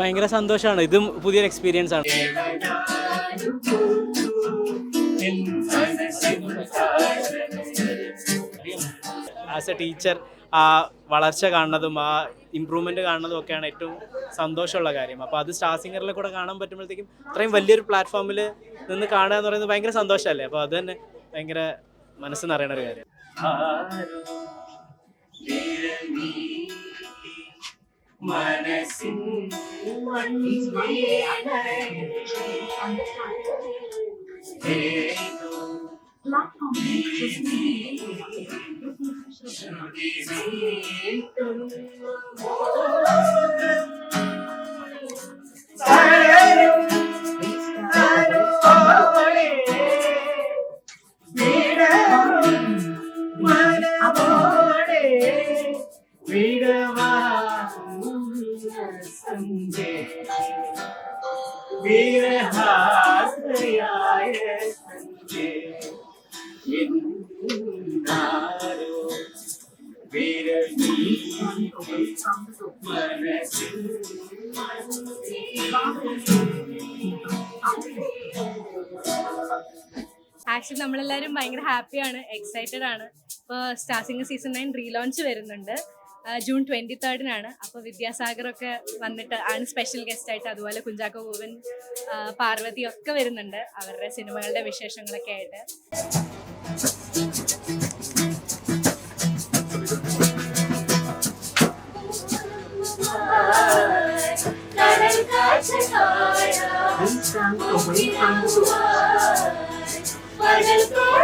ഭയങ്കര സന്തോഷമാണ്. ഇതും പുതിയൊരു എക്സ്പീരിയൻസ് ആണ്. ആസ് എ ടീച്ചർ ആ വളർച്ച കാണുന്നതും ആ ഇമ്പ്രൂവ്മെന്റ് കാണുന്നതും ഒക്കെയാണ് ഏറ്റവും സന്തോഷമുള്ള കാര്യം. അപ്പോൾ അത് സ്റ്റാർ സിംഗറിൽ കൂടെ കാണാൻ പറ്റുമ്പോഴത്തേക്കും അത്രയും വലിയൊരു പ്ലാറ്റ്ഫോമിൽ നിന്ന് കാണുക എന്ന് പറയുന്നത് ഭയങ്കര സന്തോഷമല്ലേ? അപ്പോൾ അത് തന്നെ ഭയങ്കര മനസ്സ് നിറയണ ഒരു കാര്യം. മനസ്സിൻ ശ്രുതി ആക്ച്വലി നമ്മളെല്ലാവരും ഭയങ്കര ഹാപ്പിയാണ് എക്സൈറ്റഡ് ആണ്. ഇപ്പോൾ star singer season nine relaunch വരുന്നുണ്ട് ജൂൺ ട്വന്റി തേർഡിനാണ് അപ്പോൾ വിദ്യാസാഗറൊക്കെ വന്നിട്ട് ആണ് സ്പെഷ്യൽ ഗസ്റ്റ് ആയിട്ട് അതുപോലെ കുഞ്ചാക്കോ ഗോവൻ പാർവതി ഒക്കെ വരുന്നുണ്ട് അവരുടെ സിനിമകളുടെ വിശേഷങ്ങളൊക്കെ ആയിട്ട്. Be found away from the world.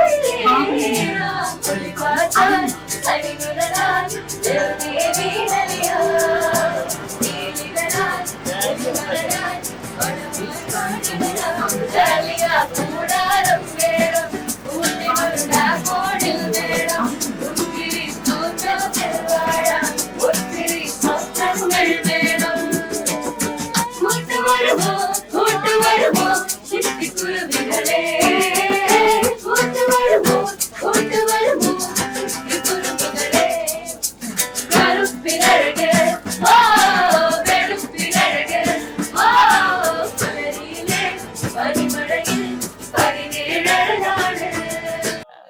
Oh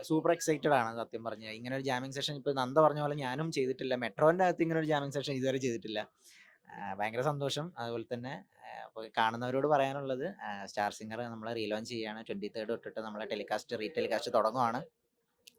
super excited ആണ് സത്യം പറഞ്ഞാൽ ഇങ്ങനെ ഒരു ജാമിങ് സെഷൻ ഇപ്പോൾ നന്ദ പറഞ്ഞ പോലെ ഞാനും ചെയ്തിട്ടില്ല. മെട്രോന്റെ അകത്ത് ഇങ്ങനെ ഒരു ജാമിങ് സെഷൻ ഇതുവരെ ചെയ്തിട്ടില്ല. ഭയങ്കര സന്തോഷം. അതുപോലെ തന്നെ കാണുന്നവരോട് പറയാനുള്ളത് സ്റ്റാർ സിംഗർ നമ്മൾ റീലോഞ്ച് ചെയ്യുകയാണ് ട്വന്റി തേർഡ് തൊട്ടിട്ട് നമ്മളെ ടെലികാസ്റ്റ് റീ ടെലികാസ്റ്റ് തുടങ്ങുവാണ്.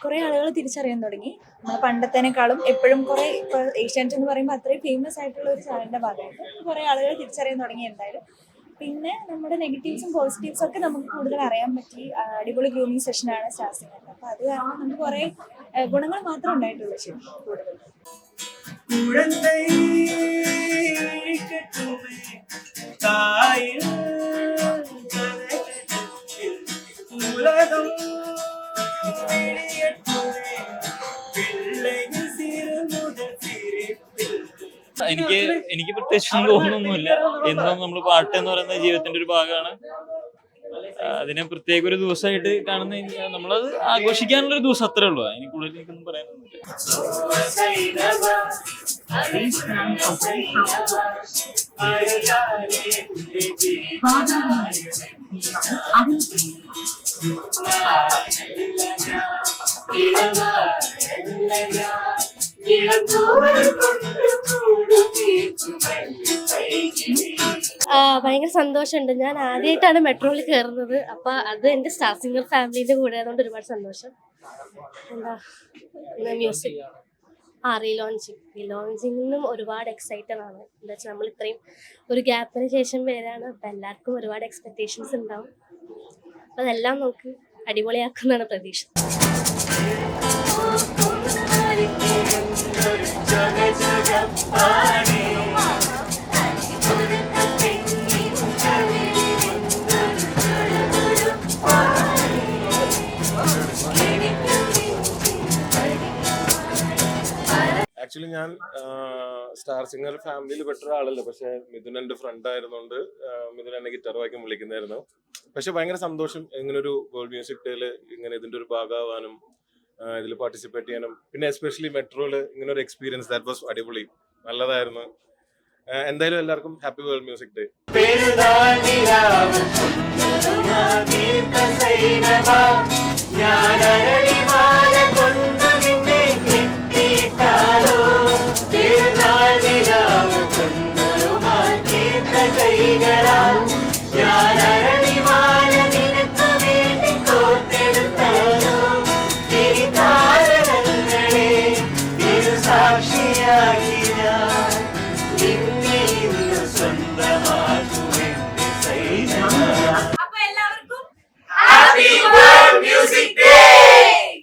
കുറെ ആളുകൾ തിരിച്ചറിയാൻ തുടങ്ങി നമ്മള് പണ്ടത്തേനേക്കാളും എപ്പോഴും കുറെ ഇപ്പൊ ഏഷ്യാനെറ്റ് എന്ന് പറയുമ്പോൾ അത്രയും ഫേമസ് ആയിട്ടുള്ള ഒരു ചാനലിന്റെ ഭാഗമായിട്ട് കുറെ ആളുകൾ തിരിച്ചറിയാൻ തുടങ്ങി എന്തായാലും പിന്നെ നമ്മുടെ നെഗറ്റീവ്സും പോസിറ്റീവ്സും ഒക്കെ നമുക്ക് കൂടുതൽ അറിയാൻ പറ്റി ആ, അടിപൊളി ഗ്രൂമിങ് സെഷനാണ് സ്റ്റാർ സിംഗർ അപ്പൊ അത് കാരണം നമുക്ക് കുറെ ആ, ഗുണങ്ങൾ മാത്രമേ ഉണ്ടായിട്ടുള്ളൂ ശരിക്കും കൂടുതൽ குழந்தை கட்டுமே தாயில் கனகத்தில் உலகம் എനിക്ക് എനിക്ക് പ്രത്യേകിച്ച് തോന്നുന്നൊന്നുമില്ല എന്നും നമ്മൾ പാട്ട് എന്ന് പറയുന്ന ജീവിതത്തിന്റെ ഒരു ഭാഗമാണ്. അതിനെ പ്രത്യേക ഒരു ദിവസമായിട്ട് കാണുന്ന നമ്മളത് ആഘോഷിക്കാനുള്ള ഒരു ദിവസം അത്രേ ഉള്ളൂ. അതിന് കൂടുതൽ എനിക്കൊന്നും പറയാനൊന്നുമില്ല. ഭയങ്കര സന്തോഷമുണ്ട്. ഞാൻ ആദ്യമായിട്ടാണ് മെട്രോയിൽ കയറുന്നത്. അപ്പൊ അത് എന്റെ സ്റ്റാർ സിംഗർ ഫാമിലിന്റെ കൂടെ ആയതുകൊണ്ട് ഒരുപാട് സന്തോഷം. എന്താ മ്യൂസിക് ആ റീലോഞ്ചിങ് റീലോഞ്ചിങ്ങിനും ഒരുപാട് എക്സൈറ്റഡ് ആണ്. എന്താ വെച്ചാൽ നമ്മൾ ഇത്രയും ഒരു ഗ്യാപ്പിന് ശേഷം വരാണ്. അപ്പൊ എല്ലാവർക്കും ഒരുപാട് എക്സ്പെക്റ്റേഷൻസ് ഉണ്ടാവും. അതെല്ലാം നമുക്ക് അടിപൊളിയാക്കുന്നതാണ് പ്രതീക്ഷ. ആക്ച്വലി ഞാൻ സ്റ്റാർ സിംഗർ ഫാമിലിയിൽ പെട്ട ഒരാളല്ലേ പക്ഷെ മിഥുൻ എന്റെ ഫ്രണ്ട് ആയിരുന്നോണ്ട് മിഥുൻ എന്നെ ഗിറ്റാർ വായിക്കാൻ വിളിക്കുന്നായിരുന്നു. പക്ഷെ ഭയങ്കര സന്തോഷം ഇങ്ങനെ ഒരു വേൾഡ് മ്യൂസിക് ഡേയിൽ ഇങ്ങനെ ഇതിന്റെ ഒരു ഭാഗമാവാനും ഇതിൽ പാർട്ടിസിപ്പേറ്റ് ചെയ്യാനും. പിന്നെ എസ്പെഷ്യലി മെട്രോയിൽ ഇങ്ങനെ ഒരു എക്സ്പീരിയൻസ് ദാറ്റ് വാസ് അടിപൊളി. നല്ലതായിരുന്നു. എന്തായാലും എല്ലാവർക്കും ഹാപ്പി വേൾഡ് മ്യൂസിക് ഡേ പെരുന്നാൾ അപ്പൊ എല്ലാവർക്കും ഹാപ്പി വേൾഡ് മ്യൂസിക്